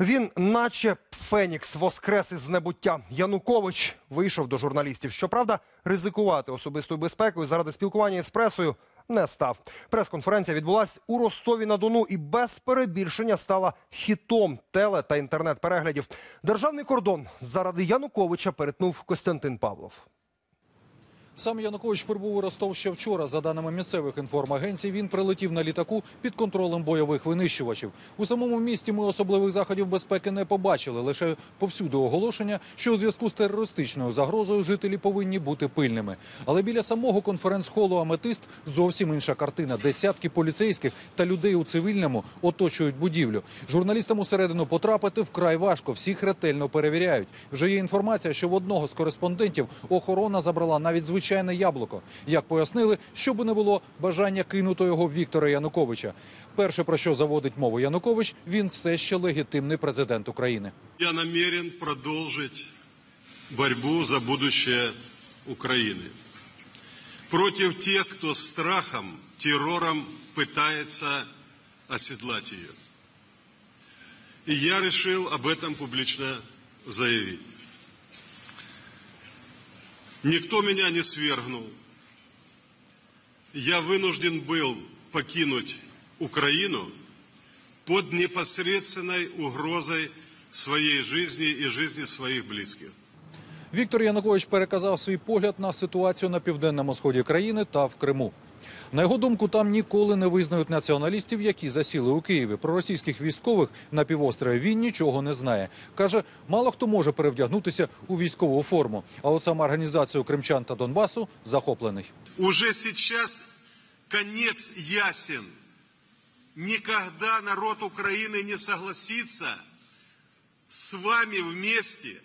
Він, наче Фенікс, воскрес із небуття. Янукович вийшов до журналістів. Щоправда, ризикувати особистою безпекою заради спілкування із пресою не став. Прес-конференція відбулась у Ростові на Дону і без перебільшення стала хітом теле та інтернет-переглядів. Державний кордон заради Януковича перетнув Костянтин Павлов. Сам Янукович прибув у Ростов ще вчора. За даними місцевих інформагенцій, він прилетів на літаку під контролем бойових винищувачів. У самому місті ми особливих заходів безпеки не побачили. Лише повсюди оголошення, що у зв'язку з терористичною загрозою жителі повинні бути пильними. Але біля самого конференц-холу Аметист зовсім інша картина. Десятки поліцейських та людей у цивільному оточують будівлю. Журналістам усередину потрапити вкрай важко. Всіх ретельно перевіряють. Вже є інформація, що в одного з кореспондентів охорона забрала навіть звичайне яблуко. Як пояснили, щоб не було бажання кинути його в Віктора Януковича. Перше про що заводить мову Янукович, він все ще легітимний президент України. Я намерен продолжить борьбу за будущее Украины. Против тех, кто страхом, террором пытается оседлать ее. И я решил об этом публично заявить. Никто меня не свергнул. Я вынужден был покинуть Украину под непосредственной угрозой своей жизни и жизни своих близких. Віктор Янукович переказав свій погляд на ситуацію на південному сході країни та в Криму. На його думку, там ніколи не визнають націоналістів, які засіли у Києві. Про російських військових на півострові він нічого не знає. Каже, мало хто може перевдягнутися у військову форму. А от сама організацію кримчан та Донбасу захоплений. Уже сейчас конец ясен. Никогда народ Украины не согласится с вами вместе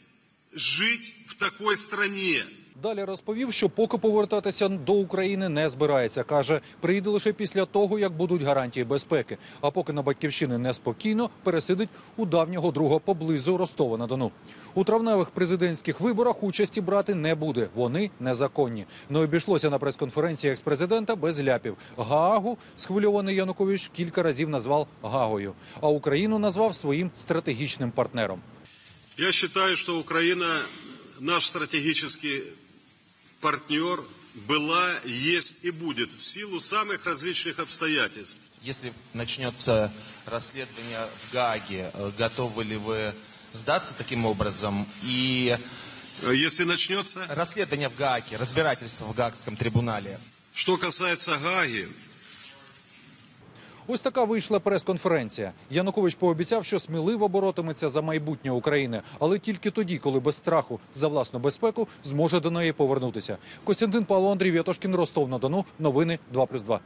жить в такой стране. Далі розповів, що поки повертатися до України не збирається. Каже, приїде лише після того, як будуть гарантії безпеки. А поки на батьківщини неспокійно пересидить у давнього друга поблизу Ростова на Дону. У травневих президентських виборах участі брати не буде. Вони незаконні. Не обійшлося на прес-конференції експрезидента без ляпів. Гаагу схвильований Янукович кілька разів назвав Гагою, а Україну назвав своїм стратегічним партнером. Я считаю, что Украина наш стратегический партнер была, есть и будет в силу самых различных обстоятельств. Если начнется расследование в Гааге, э, готовы ли вы сдаться таким образом? И Если начнется, расследование в Гааге, разбирательство в Гаагском трибунале. что касается Гаги, Ось така вийшла прес-конференція. Янукович пообіцяв, що сміливо боротиметься за майбутнє України, але тільки тоді, коли без страху за власну безпеку зможе до неї повернутися. Костянтин Павло Андрій В'ятошкін, Ростов на Дону. Новини 2+,2.